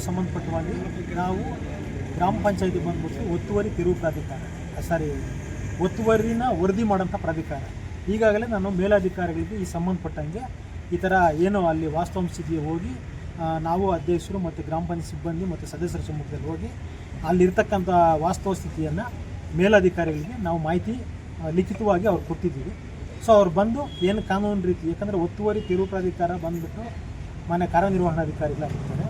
ಸಂಬಂಧಪಟ್ಟವಾಗಿ ನಾವು ಗ್ರಾಮ ಪಂಚಾಯತಿ ಬಂದ್ಬಿಟ್ಟು ಒತ್ತುವರಿ ತಿರುವು ಪ್ರಾಧಿಕಾರ, ಸಾರಿ, ಒತ್ತುವರಿನ ವರದಿ ಮಾಡೋಂಥ ಪ್ರಾಧಿಕಾರ. ಈಗಾಗಲೇ ನಾನು ಮೇಲಾಧಿಕಾರಿಗಳಿಗೆ ಈ ಸಂಬಂಧಪಟ್ಟಂಗೆ ಈ ಥರ ಏನು ಅಲ್ಲಿ ವಾಸ್ತವ ಸ್ಥಿತಿಗೆ ಹೋಗಿ ನಾವು ಅಧ್ಯಕ್ಷರು ಮತ್ತು ಗ್ರಾಮ ಪಂಚಾಯತ್ ಸಿಬ್ಬಂದಿ ಮತ್ತು ಸದಸ್ಯರ ಸಮ್ಮುಖದಲ್ಲಿ ಹೋಗಿ ಅಲ್ಲಿರ್ತಕ್ಕಂಥ ವಾಸ್ತವ ಸ್ಥಿತಿಯನ್ನು ಮೇಲಾಧಿಕಾರಿಗಳಿಗೆ ನಾವು ಮಾಹಿತಿ ಲಿಖಿತವಾಗಿ ಅವ್ರು ಕೊಟ್ಟಿದ್ದೀವಿ. ಸೊ ಅವ್ರು ಬಂದು ಏನು ಕಾನೂನು ರೀತಿ, ಯಾಕಂದರೆ ಒತ್ತುವರಿ ತಿರುವು ಪ್ರಾಧಿಕಾರ ಬಂದುಬಿಟ್ಟು ಮಾನ್ಯ ಕಾರ್ಯನಿರ್ವಹಣಾಧಿಕಾರಿಗಳಾಗಿರ್ತಾರೆ.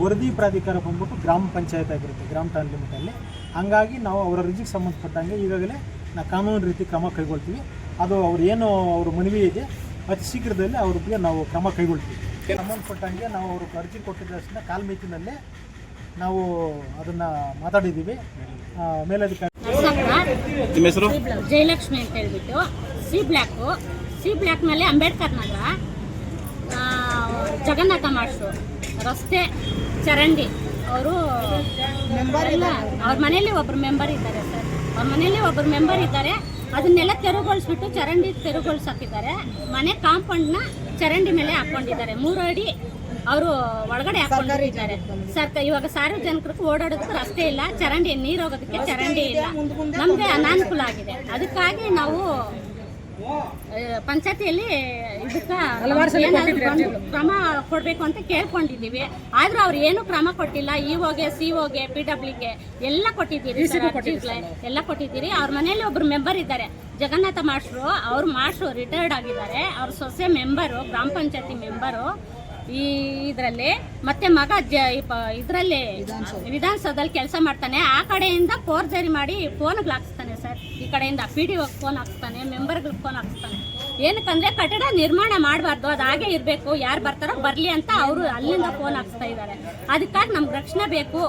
ವರದಿ ಪ್ರಾಧಿಕಾರ ಬಂದ್ಬಿಟ್ಟು ಗ್ರಾಮ ಪಂಚಾಯತ್ ಆಗಿರುತ್ತೆ ಗ್ರಾಮ ಟಾನ್ ಲಿಮಿಟಲ್ಲಿ ಹಾಗಾಗಿ ನಾವು ಅವರ ರಿಜಿಗೆ ಸಂಬಂಧಪಟ್ಟಂಗೆ ಈಗಾಗಲೇ ನಾವು ಕಾನೂನು ರೀತಿ ಕ್ರಮ ಕೈಗೊಳ್ತೀವಿ. ಅದು ಅವ್ರು ಏನು ಅವ್ರ ಮನವಿ ಇದೆ ಅತಿ ಶೀಘ್ರದಲ್ಲಿ ಅವ್ರಿಗೆ ನಾವು ಕ್ರಮ ಕೈಗೊಳ್ತೀವಿ. ಸಂಬಂಧಪಟ್ಟಂಗೆ ನಾವು ಅವ್ರಿಗೆ ಅರ್ಜಿ ಕೊಟ್ಟಿದ್ದ ತಕ್ಷಣ ಕಾಲ್ಮಿತಿನಲ್ಲೇ ನಾವು ಅದನ್ನು ಮಾತಾಡಿದ್ದೀವಿ. ಮೇಲಧಿಕಾರಿ ನಿಮ್ಮ ಹೆಸರು? ಜಯಲಕ್ಷ್ಮಿ ಅಂತ ಹೇಳ್ಬಿಟ್ಟು ಸಿ ಬ್ಲ್ಯಾಕು ಸಿ ಬ್ಲ್ಯಾಕ್ ಮೇಲೆ ಅಂಬೇಡ್ಕರ್ ನಗರ ಆ, ಜಗನ್ನಾಥ ಮಾಡಿಸು ರಸ್ತೆ ಚರಂಡಿ. ಅವರು ಅವ್ರ ಮನೆಯಲ್ಲಿ ಒಬ್ರು ಮೆಂಬರ್ ಇದ್ದಾರೆ ಸರ್. ಅವ್ರ ಮನೆಯಲ್ಲಿ ಒಬ್ರು ಮೆಂಬರ್ ಇದ್ದಾರೆ. ಅದನ್ನೆಲ್ಲ ತೆರವುಗೊಳಿಸ್ಬಿಟ್ಟು ಚರಂಡಿ ತೆರವುಗೊಳಿಸಾಕಿದ್ದಾರೆ ಮನೆ ಕಾಂಪೌಂಡ್ನ ಚರಂಡಿ ಮೇಲೆ ಹಾಕೊಂಡಿದ್ದಾರೆ ಮೂರು ಅಡಿ ಅವರು ಒಳಗಡೆ ಹಾಕೊಂಡಿದ್ದಾರೆ ಸರ್ ಇವಾಗ ಸಾರ್ವಜನಿಕರಿಗೆ ಓಡಾಡೋದಕ್ಕೆ ರಸ್ತೆ ಇಲ್ಲ. ಚರಂಡಿ ನೀರು ಹೋಗೋದಕ್ಕೆ ಚರಂಡಿ ಇಲ್ಲ. ನಮಗೆ ಅನಾನುಕೂಲ ಆಗಿದೆ. ಅದಕ್ಕಾಗಿ ನಾವು ಪಂಚಾಯತಿಯಲ್ಲಿ ಕ್ರಮ ಕೊಡಬೇಕು ಅಂತ ಕೇಳ್ಕೊಂಡಿದ್ದೀವಿ. ಆದ್ರೂ ಅವ್ರು ಏನು ಕ್ರಮ ಕೊಟ್ಟಿಲ್ಲ ಇಒಗೆ ಸಿಒಗೆ ಪಿ ಡಬ್ಲ್ಯೂಗೆ ಎಲ್ಲ ಕೊಟ್ಟಿದ್ದೀರಿ ಎಲ್ಲ ಕೊಟ್ಟಿದ್ದೀರಿ. ಅವ್ರ ಮನೇಲಿ ಒಬ್ರು ಮೆಂಬರ್ ಇದ್ದಾರೆ. ಜಗನ್ನಾಥ ಮಾಸ್ಟ್ರು ಅವ್ರ ಮಾಸ್ಟ್ರು ರಿಟೈರ್ಡ್ ಆಗಿದ್ದಾರೆ. ಅವ್ರ ಸೊಸೆ ಮೆಂಬರು ಗ್ರಾಮ ಪಂಚಾಯತಿ ಮೆಂಬರು ಈ ಇದರಲ್ಲಿ. ಮತ್ತೆ ಮಗ ಜ ಇದರಲ್ಲಿ ವಿಧಾನಸೌಧದಲ್ಲಿ ಕೆಲಸ ಮಾಡ್ತಾನೆ. ಆ ಕಡೆಯಿಂದ ಫೋರ್ಜರಿ ಮಾಡಿ ಫೋನ್ ಈ ಕಡೆಯಿಂದ ಪಿ ಡಿ ಫೋನ್ ಹಾಕ್ತಾನೆ ಮೆಂಬರ್ಗಳಿಗೆ ಫೋನ್ ಹಾಕ್ತಾನೆ ಏನಕ್ಕಂದ್ರೆ ಕಟ್ಟಡ ನಿರ್ಮಾಣ ಮಾಡಬಾರ್ದು ಅದು ಹಾಗೆ ಇರಬೇಕು ಯಾರು ಬರ್ತಾರೋ ಬರಲಿ ಅಂತ ಅವರು ಅಲ್ಲಿಂದ ಫೋನ್ ಹಾಕ್ಸ್ತಾ ಇದ್ದಾರೆ ಅದಕ್ಕಾಗಿ ನಮ್ಗೆ ರಕ್ಷಣೆ ಬೇಕು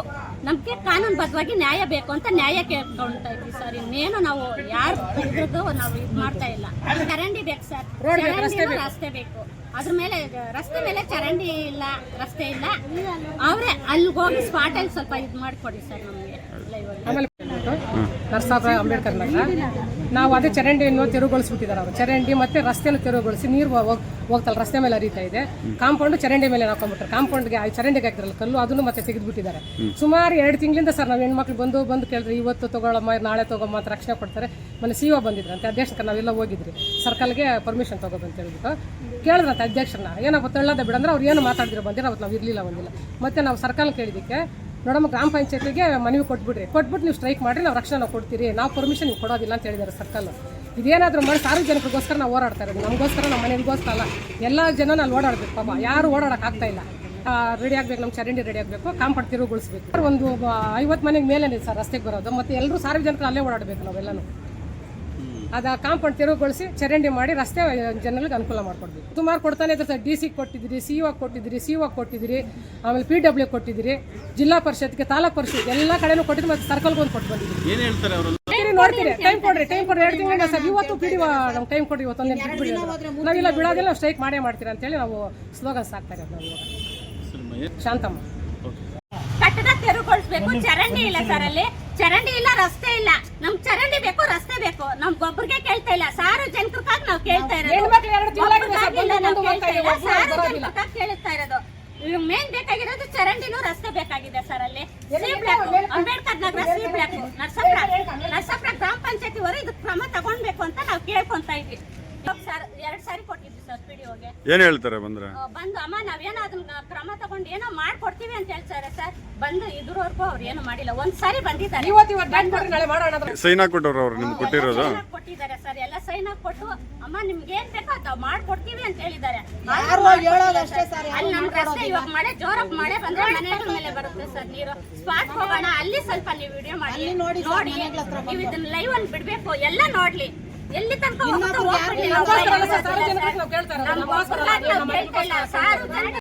ನಮಗೆ ಕಾನೂನುಬದ್ಧವಾಗಿ ನ್ಯಾಯ ಬೇಕು ಅಂತ ನ್ಯಾಯ ಕೇಳ್ಕೊಳ್ತಾ ಇದ್ವಿ ಸರ್. ಇನ್ನೇನು ನಾವು ಯಾರು ಇದ್ರದ್ದು ನಾವು ಇದು ಮಾಡ್ತಾ ಇಲ್ಲ. ಚರಂಡಿ ಬೇಕು ಸರ್. ಚರಂಡಿ ರಸ್ತೆ ಬೇಕು. ಅದ್ರ ಮೇಲೆ ರಸ್ತೆ ಮೇಲೆ ಚರಂಡಿ ಇಲ್ಲ ರಸ್ತೆ ಇಲ್ಲ. ಅವರೇ ಅಲ್ಲಿಗೋಗಿ ಸ್ಪಾಟಲ್ಲಿ ಸ್ವಲ್ಪ ಇದು ಮಾಡಿಕೊಡಿ ಸರ್ ನಮಗೆ. ಆಮೇಲೆ ನರಸಾಪುರ ಅಂಬೇಡ್ಕರ್ ನಗರ. ನಾವು ಅದೇ ಚರಂಡಿಯನ್ನು ತೆರವುಗೊಳಿಸ್ಬಿಟ್ಟಿದ್ದಾರೆ ಅವರು. ಚರಂಡಿ ಮತ್ತೆ ರಸ್ತೆಯನ್ನು ತೆರವುಗೊಳಿಸಿ ನೀರು ಹೋಗ್- ಹೋಗ್ತಲ್ಲ ರಸ್ತೆ ಮೇಲೆ ಹರಿತಾ ಇದೆ. ಕಾಂಪೌಂಡ್ ಚರಂಡಿ ಮೇಲೆ ಹಾಕೊಂಡ್ಬಿಟ್ರೆ. ಕಾಂಪೌಂಡ್ಗೆ ಆ ಚರಂಡಿಗೆ ಹಾಕಿದ್ರಲ್ಲ ಕಲ್ಲು ಅದನ್ನು ಮತ್ತೆ ತೆಗೆದುಬಿಟ್ಟಿದ್ದಾರೆ. ಸುಮಾರು ಎರಡು ತಿಂಗಳಿಂದ ಸರ್ ನಾವು ಹೆಣ್ಮಕ್ಳು ಬಂದು ಬಂದು ಕೇಳಿದ್ರೆ ಇವತ್ತು ತಗೊಳ್ಳಮ್ಮ ನಾಳೆ ತಗೊಮ್ಮ ಅಂತ ರಕ್ಷಣೆ ಕೊಡ್ತಾರೆ. ಮನೆ ಸಿ ಒ ಬಂದಿದ್ರಂತೆ ಅಧ್ಯಕ್ಷಕ್ಕೆ ನಾವೆಲ್ಲ ಹೋಗಿದ್ರಿ. ಸರ್ಕಲ್ಗೆ ಪರ್ಮಿಷನ್ ತಗೋಬಂತ ಹೇಳ್ಬಿಟ್ಟು. ಕೇಳಿದ್ರಂತೆ ಅಧ್ಯಕ್ಷರನ್ನ. ಏನಪ್ಪ ತಳ್ಳೋದೇ ಬಿಡಂದ್ರೆ ಅವ್ರು ಏನು ಮಾತಾಡಿದ್ರು ಬಂದಿರೋ ಅವತ್ತು ನಾವು ಇರಲಿಲ್ಲ ಒಂದಿಲ್ಲ ಮತ್ತೆ ನಾವು ಸರ್ಕಲ್ ಕೇಳಿದ್ದಕ್ಕೆ ನೋಡಮ್ಮ ಗ್ರಾಮ ಪಂಚಾಯತಿಗೆ ಮನವಿ ಕೊಟ್ಬಿಡ್ರಿ. ಕೊಟ್ಬಿಟ್ಟು ನೀವು ಸ್ಟ್ರೈಕ್ ಮಾಡಿ ನಾವು ರಕ್ಷಣೆ ನಾವು ಕೊಡ್ತೀರಿ. ನಾವು ಪರ್ಮಿಷನ್ ನೀವು ಕೊಡೋದಿಲ್ಲ ಅಂತ ಹೇಳಿದ್ದಾರೆ ಸರ್ಕಲ್. ಇದೇನಾದರೂ ಮಾಡಿ ಸಾರ್ವಜನಿಕರಿಗೋಸ್ಕರ ನಾವು ಓಡಾಡ್ತಾ ನಮಗೋಸ್ಕರ ನಮ್ಮ ಮನೆಗೋಸ್ಕರ ಅಲ್ಲ. ಎಲ್ಲ ಜನ ಅಲ್ಲಿ ಓಡಾಡಬೇಕು. ಪಾಪ ಯಾರು ಓಡಾಡಕ್ಕೆ ಆಗ್ತಾ ಇಲ್ಲ. ರೆಡಿ ಆಗಬೇಕು ನಮ್ಮ ಚರಂಡಿ ರೆಡಿ ಆಗಬೇಕು. ಕಾಂಪೌಂಡ್ ತಿರುಗುಗೊಳಿಸ್ಬೇಕು ಒಂದು ಐವತ್ತು ಮನೆಗೆ ಮೇಲೆ ಸರ್ ರಸ್ತೆಗೆ ಬರೋದು. ಮತ್ತು ಎಲ್ಲರೂ ಸಾರ್ವಜನಿಕರು ಅಲ್ಲೇ ಓಡಾಡಬೇಕು ನಾವೆಲ್ಲನೂ. ಅದ ಕಾಂಪೌಂಡ್ ತೆರವುಗೊಳಿಸಿ ಚರಂಡಿ ಮಾಡಿ ರಸ್ತೆ ಜನಗಳಿಗೆ ಅನುಕೂಲ ಮಾಡ್ಕೊಡ್ತೀವಿ. ಸುಮಾರು ಕೊಡ್ತಾನೆ ಇದ್ರೆ ಸರ್ ಡಿ ಸಿ ಕೊಟ್ಟಿದ್ದೀರಿ ಸಿ ಒ ಕೊಟ್ಟಿದ್ದೀರಿ ಸಿ ಒ ಕೊಟ್ಟಿದ್ದೀರಿ ಆಮೇಲೆ ಪಿ ಡಬ್ಲ್ಯೂ ಕೊಟ್ಟಿದ್ದೀರಿ ಜಿಲ್ಲಾ ಪರಿಷತ್ಗೆ ತಾಲೂಕು ಪರಿಷತ್ ಎಲ್ಲ ಕಡೆನೂ ಕೊಟ್ಟಿದ್ದು ಮತ್ತೆ ಸರ್ಕಲ್ಗೆ ಒಂದು ಕೊಟ್ಟು ಬಂದಿದ್ದೀವಿ. ಏನ್ ಹೇಳ್ತಾರೆ ಅವರು? ನೋಡ್ತೀರಿ, ಟೈಮ್ ಕೊಡ್ರಿ ಟೈಮ್ ಕೊಡ್ರಿ. ಎರಡು ತಿಂಗಳಿಂದ ಸರ್. ಇವತ್ತು ಪಿ ಡಿ ನಮ್ಗೆ ಟೈಮ್ ಕೊಡಿ ಇವತ್ತು ಒಂದೇನು ಬಿಡಿ ನಾವು. ನಾವಿಲ್ಲ ಬಿಡೋದಿಲ್ಲ ನಾವು ಸ್ಟ್ರೈಕ್ ಮಾಡೇ ಮಾಡ್ತೀರಾ ಅಂತೇಳಿ ನಾವು ಸ್ಲೋಗನ್ಸ್ ಹಾಕ್ತಾ ಇರೋದು ನಾವು ಇವಾಗ. ಶಾಂತಮ್ಮ. ಕಟ್ಟಡ ತೆರವುಗೊಳಿಸ್ಬೇಕು ಚರಂಡಿ ಇಲ್ಲ ಸರ್ ಅಲ್ಲಿ? ಚರಂಡಿ ಇಲ್ಲ ರಸ್ತೆ ಇಲ್ಲ. ನಮ್ ಚರಂಡಿ ಬೇಕು ರಸ್ತೆ ಬೇಕು. ನಮ್ ಗೊಬ್ಬರಿಗೆ ಕೇಳ್ತಾ ಇಲ್ಲ. ಸಾರ್ವಜನಿಕರಿಗಾಗಿ ನಾವು ಕೇಳ್ತಾ ಇರೋದು. ಹೆಣ್ಮಕ್ಳು ಎರಡು ತಿಂಗಳಾಗಿದೆ ಸರ್, ಕೇಳ್ತಾ ಇದೆ. ಸಾರ್ವಜನಿಕರಿಗಾಗಿ ಇರೋದು. ಮೇನ್ ಬೇಕಾಗಿರೋದು ಚರಂಡಿನೂ ರಸ್ತೆ ಬೇಕಾಗಿದೆ ಸರ್ ಅಲ್ಲಿ. C block Ambedkar Nagar C block Narasapura. Narasapura ಗ್ರಾಮ ಪಂಚಾಯತಿ ವರೆ ಇದಕ್ಕೆ ಕ್ರಮ ತಗೊಂಡ್ಬೇಕು ಅಂತ ನಾವು ಕೇಳ್ಕೊಂತ ಇದ್ವಿ. ಸರ್ ಎರಡ್ ಸಾರಿ ಕೊಟ್ಟಿದ್ವಿ ಸರ್ ಪಿಡಿಒಗೆ ಏನ್ ಹೇಳ್ತಾರೆ ಬಂದ್ರೆ? ಬಂದು ಅಮ್ಮ ನಾವೇನೋ ಅದನ್ನ ಕ್ರಮ ತಗೊಂಡು ಏನೋ ಮಾಡ್ಕೊಡ್ತೀವಿ ಅಂತ ಹೇಳ್ತಾರೆ ಸರ್. ಬಂದು ಇದ್ರವರೆಗೂ ಅವ್ರು ಏನು ಮಾಡಿಲ್ಲ. ಒಂದ್ ಸಾರಿ ಬಂದಿದ್ದಾರೆ. ಇವತ್ತು ಇವತ್ತು ಟೈಮ್ ನಾಳೆ ಮಾಡೋಣ ಅಂದ್ರೆ ಸೈನ್ ಹಾಕೊಟ್ಟವ್ರು ಅವ್ರು ನಿಮ್ಗೆ ಕೊಟ್ಟಿರೋದು? ಎಲ್ಲ ಕೊಟ್ಟಿದ್ದಾರೆ ಸರ್. ಎಲ್ಲ ಸೈನ್ ಹಾಕಿ ಕೊಟ್ಟು ಅಮ್ಮ ನಿಮ್ಗೆ ಏನ್ ಬೇಕೋ ಅದು ಮಾಡ್ಕೊಡ್ತೀವಿ ಅಂತ ಹೇಳಿದ್ದಾರೆ. ಅಲ್ಲಿ ನಮ್ ರಸ್ತೆ ಇವಾಗ ಮಳೆ ಜೋರಾಗಿ ಮಳೆ ಬಂದ್ರೆ ಮನೆಗಳ ಮೇಲೆ ಬರುತ್ತೆ ಸರ್ ನೀರು. ಸ್ಪಾಟ್ ಹೋಗೋಣ ಅಲ್ಲಿ ಸ್ವಲ್ಪ ನೀವು ವಿಡಿಯೋ ಮಾಡಿ. ನೋಡಿ ನೀವು ಇದನ್ನ ಲೈವ್ ಅಲ್ಲಿ ಬಿಡ್ಬೇಕು. ಎಲ್ಲ ನೋಡ್ಲಿ. ಎಲ್ಲಿ ತನಕ ಹೋಗುತ್ತೋ. ನಾವು ಸಾರ್ವಜನಿಕರಿಗೆ ನಾವು ಕೇಳ್ತಾ ಇಲ್ಲ. ಸಾರ್ವಜನಿಕ